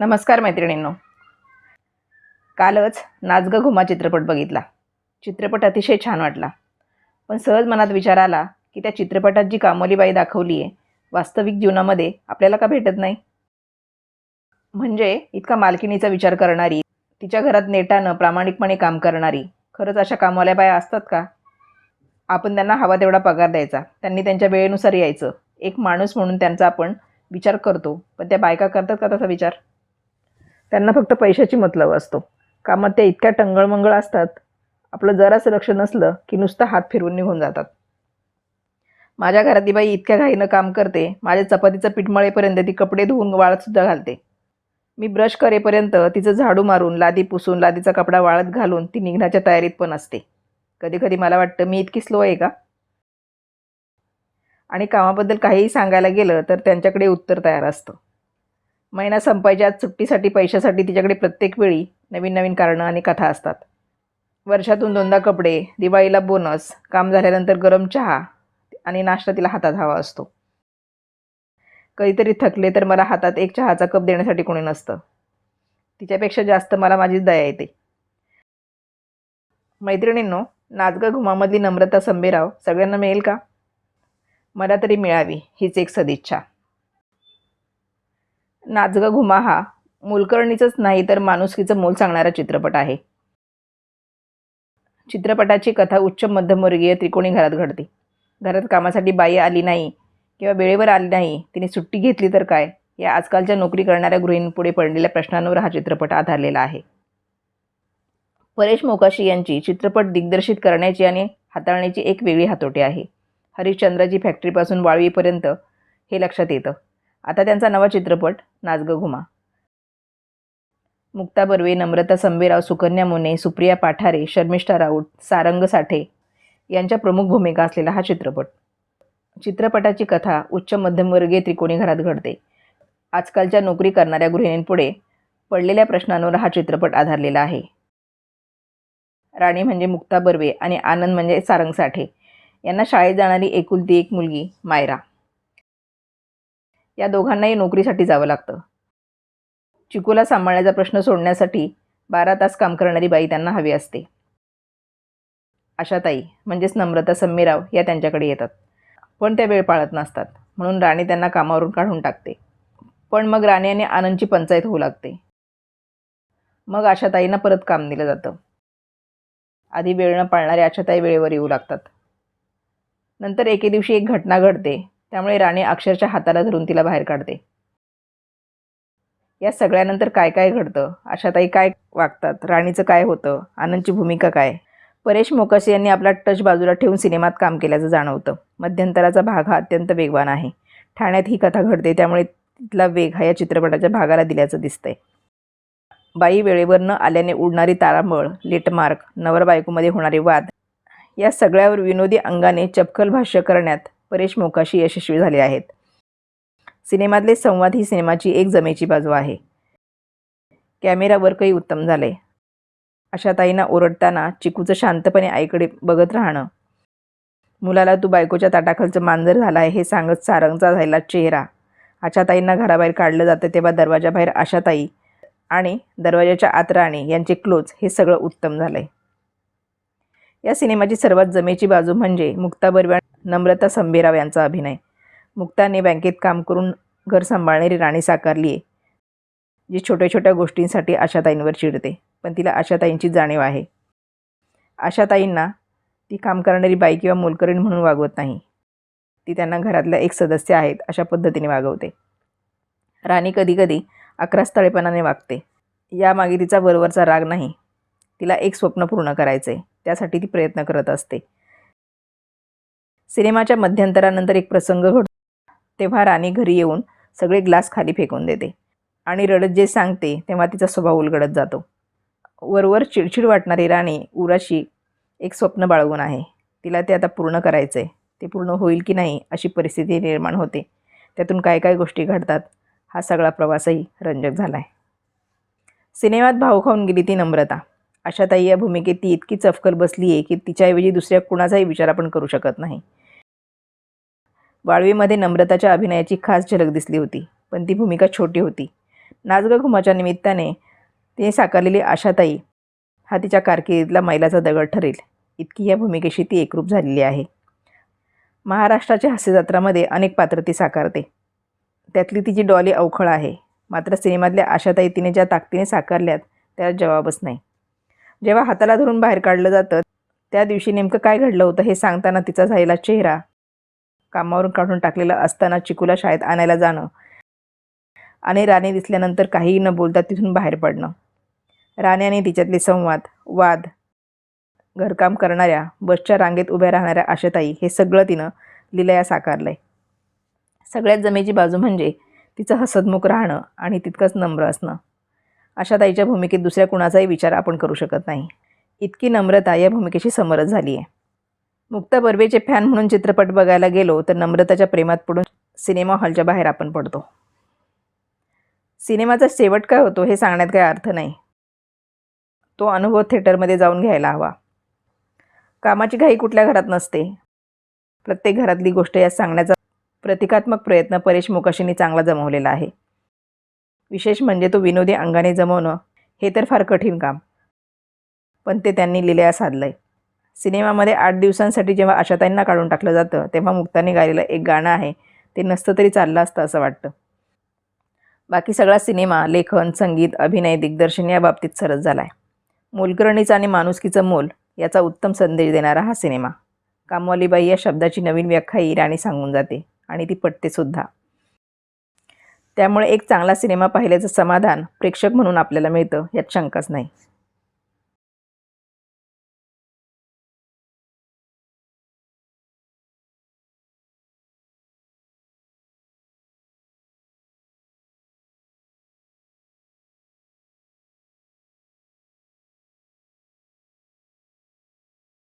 नमस्कार मैत्रिणींनो. कालच नाचग घुमा चित्रपट बघितला. चित्रपट अतिशय छान वाटला. पण सहज मनात विचार आला की त्या चित्रपटात जी कामोलीबाई दाखवली आहे वास्तविक जीवनामध्ये आपल्याला का भेटत नाही? म्हणजे इतका मालकिनीचा विचार करणारी तिच्या घरात नेटानं प्रामाणिकपणे काम करणारी खरंच अशा कामवाल्या बाया असतात का? आपण त्यांना हवा तेवढा पगार द्यायचा. त्यांनी त्यांच्या वेळेनुसार यायचं. एक माणूस म्हणून त्यांचा आपण विचार करतो. पण त्या बायका करतात का तसा विचार? त्यांना फक्त पैशाची मतलब असतो. कामात त्या इतक्या टंगळमंगळ असतात. आपलं जरासं लक्ष नसलं की नुसतं हात फिरवून निघून जातात. माझ्या घरातली बाई इतक्या घाईनं काम करते. माझ्या चपातीचं पीठ मळेपर्यंत ती कपडे धुवून वाळतसुद्धा घालते. मी ब्रश करेपर्यंत तिचं झाडू मारून लादी पुसून लादीचा कपडा वाळत घालून ती निघण्याच्या तयारीत पण असते. कधी कधी मला वाटतं मी इतकी स्लो आहे का? आणि कामाबद्दल काहीही सांगायला गेलं तर त्यांच्याकडे उत्तर तयार असतं. महिना संपायच्या आत सुट्टीसाठी पैशासाठी तिच्याकडे प्रत्येक वेळी नवीन नवीन कारणं आणि कथा असतात. वर्षातून दोनदा कपडे दिवाळीला बोनस काम झाल्यानंतर गरम चहा आणि नाश्ता तिला हातात हवा असतो. कधीतरी थकले तर मला हातात एक चहाचा कप देण्यासाठी कोणी नसतं. तिच्यापेक्षा जास्त मला माझीच दया येते. मैत्रिणींनो नाचगा घुमामधली नम्रता संबेराव सगळ्यांना मिळेल का? मला तरी मिळावी हीच एक सदिच्छा. नाचग घुमा हा. मोलकरणीचंच नाही तर माणुसकीचं मोल सांगणारा चित्रपट आहे. चित्रपटाची कथा उच्च मध्यमवर्गीय त्रिकोणी घरात घडते. घरात कामासाठी बाई आली नाही किंवा वेळेवर आली नाही तिने सुट्टी घेतली तर काय? या आजकालच्या नोकरी करणाऱ्या गृहिणींपुढे पडलेल्या प्रश्नांवर हा चित्रपट आधारलेला आहे. परेश मोकाशी यांची चित्रपट दिग्दर्शित करण्याची आणि हाताळण्याची एक वेगळी हातोटी आहे. हरिश्चंद्राची फॅक्टरीपासून वाळवीपर्यंत हे लक्षात येतं. आता त्यांचा नवा चित्रपट नाचग घुमा. मुक्ता बर्वे नम्रता संबेराव सुकन्या मोने सुप्रिया पाठारे शर्मिष्ठा राऊत सारंग साठे यांच्या प्रमुख भूमिका असलेला हा चित्रपट. चित्रपटाची कथा उच्च मध्यमवर्गीय त्रिकोणी घरात घडते. आजकालच्या नोकरी करणाऱ्या गृहिणींपुढे पडलेल्या प्रश्नांवर हा चित्रपट आधारलेला आहे. राणी म्हणजे मुक्ता बर्वे आणि आनंद म्हणजे सारंग साठे. यांना शाळेत जाणारी एकुलती एक मुलगी मायरा. या दोघांनाही नोकरीसाठी जावं लागतं. चिकूला सांभाळण्याचा प्रश्न सोडण्यासाठी बारा तास काम करणारी बाई त्यांना हवी असते. आशाताई म्हणजेच नम्रता सम्मीराव या त्यांच्याकडे येतात. पण त्या वेळ पाळत नसतात. म्हणून राणी त्यांना कामावरून काढून टाकते. पण मग राणी आणि आनंदची पंचायत होऊ लागते. मग आशाताईंना परत काम दिलं जातं. आधी वेळ न पाळणारे आशाताई वेळेवर येऊ लागतात. नंतर एके दिवशी एक घटना घडते. त्यामुळे राणी अक्षरच्या हाताला धरून तिला बाहेर काढते. या सगळ्यानंतर काय काय घडतं? आशाताई काय वागतात? राणीचं काय होतं? आनंदची भूमिका काय? परेश मोकाशी यांनी आपला टच बाजूला ठेवून सिनेमात काम केल्याचं जाणवतं. मध्यंतराचा भाग हा अत्यंत वेगवान आहे. ठाण्यात ही कथा घडते त्यामुळे तिथला वेग हा या चित्रपटाच्या भागाला दिल्याचं दिसतंय. बाई वेळेवर न आल्याने उडणारी तारांबळ लेटमार्क नवर बायकोमध्ये होणारे वाद या सगळ्यावर विनोदी अंगाने चपखल भाष्य करण्यात परेश मोकाशी यशस्वी झाले आहेत. सिनेमातले संवाद ही सिनेमाची एक जमेची बाजू आहे. कॅमेरा वर्कही उत्तम झाले. अशा ताईंना ओरडताना चिकूचं शांतपणे आईकडे बघत राहणं. मुलाला तू बायकोच्या ताटाखालचं मांजर झाला आहे हे सांगत सारंगचा झालेला चेहरा. आशाताईंना घराबाहेर काढलं जातं तेव्हा दरवाजाबाहेर आशाताई आणि दरवाजाच्या आत राणी यांचे क्लोज हे सगळं उत्तम झालं आहे या सिनेमाची सर्वात जमेची बाजू म्हणजे मुक्ता बर्वे नम्रता संबेराव यांचा अभिनय. मुक्ताने बँकेत काम करून घर सांभाळणारी राणी साकारली आहे जी छोट्या छोट्या गोष्टींसाठी आशाताईंवर चिडते पण तिला आशाताईंची जाणीव आहे. आशाताईंना ती काम करणारी बाई किंवा मोलकरीण म्हणून वागवत नाही. ती त्यांना घरातल्या एक सदस्य आहेत अशा पद्धतीने वागवते. राणी कधीकधी अकरास्थळेपणाने वागते. यामागे तिचा वरवरचा राग नाही. तिला एक स्वप्न पूर्ण करायचं आहे त्यासाठी ती प्रयत्न करत असते. सिनेमाच्या मध्यंतरानंतर एक प्रसंग घडतो. तेव्हा राणी घरी येऊन सगळे ग्लास खाली फेकून देते आणि रडत जे सांगते तेव्हा तिचा स्वभाव उलगडत जातो. वरवर चिडचिड वाटणारी राणी उराशी एक स्वप्न बाळगून आहे. तिला ते आता पूर्ण करायचं आहे ते पूर्ण होईल की नाही अशी परिस्थिती निर्माण होते. त्यातून काय काय गोष्टी घडतात हा सगळा प्रवासही रंजक झाला आहे सिनेमात भाऊ खाऊन गेली ती नम्रता. अशाताई या भूमिकेत ती इतकी चफकल बसली आहे की तिच्याऐवजी दुसऱ्या कुणाचाही विचार आपण करू शकत नाही. वाळवीमध्ये नम्रताच्या अभिनयाची खास झलक दिसली होती पण ती भूमिका छोटी होती. नाचगं घुमाच्या निमित्ताने तिने साकारलेली आशाताई हा तिच्या कारकिर्दीतला मैलाचा दगड ठरेल. इतकी या भूमिकेशी ती एकरूप झालेली आहे. महाराष्ट्राच्या हास्यजत्रामध्ये अनेक पात्र ती साकारते. त्यातली तिची डॉली अवखळ आहे. मात्र सिनेमातल्या आशाताई तिने ज्या ताकदीने साकारल्यात त्याला जवाबच नाही. जेव्हा हाताला धरून बाहेर काढलं जातं त्या दिवशी नेमकं काय घडलं होतं हे सांगताना तिचा झालेला चेहरा कामावरून काढून टाकलेलं असताना चिकूला शाळेत आणायला जाणं आणि राणे दिसल्यानंतर काहीही न बोलता तिथून बाहेर पडणं. राणे आणि तिच्यातले संवाद वाद घरकाम करणाऱ्या बसच्या रांगेत उभ्या राहणाऱ्या आशाताई हे सगळं तिनं लिलया साकारलंय. सगळ्यात जमेची बाजू म्हणजे तिचं हसतमुख राहणं आणि तितकंच नम्र असणं. आशाताईच्या भूमिकेत दुसऱ्या कुणाचाही विचार आपण करू शकत नाही. इतकी नम्रता या भूमिकेशी समरस झाली आहे मुक्ता बर्वेचे फॅन म्हणून चित्रपट बघायला गेलो तर नम्रताच्या प्रेमात पडून सिनेमा हॉलच्या बाहेर आपण पडतो. सिनेमाचा शेवट काय होतो हे सांगण्यात काही अर्थ नाही. तो अनुभव थिएटरमध्ये जाऊन घ्यायला हवा. कामाची घाई कुठल्या घरात नसते. प्रत्येक घरातली गोष्ट यात सांगण्याचा प्रतिकात्मक प्रयत्न परेश मोकाशींनी चांगला जमवलेला आहे. विशेष म्हणजे तो विनोदी अंगाने जमवणं हे तर फार कठीण काम पण ते त्यांनी लिलया आहे सिनेमामध्ये आठ दिवसांसाठी जेव्हा आशाताईंना काढून टाकलं जातं तेव्हा मुक्ताने गायलेलं एक गाणं आहे. ते नसतं तरी चाललं असतं असं वाटतं. बाकी सगळा सिनेमा लेखन संगीत अभिनय दिग्दर्शन या बाबतीत सरस झाला आहे मोलकरणीचं आणि माणुसकीचं मोल याचा उत्तम संदेश देणारा हा सिनेमा. कामवालीबाई या शब्दाची नवीन व्याख्या इराणी सांगून जाते आणि ती पटतेसुद्धा त्यामुळे एक चांगला सिनेमा पाहिल्याचं समाधान प्रेक्षक म्हणून आपल्याला मिळतं यात शंकाच नाही.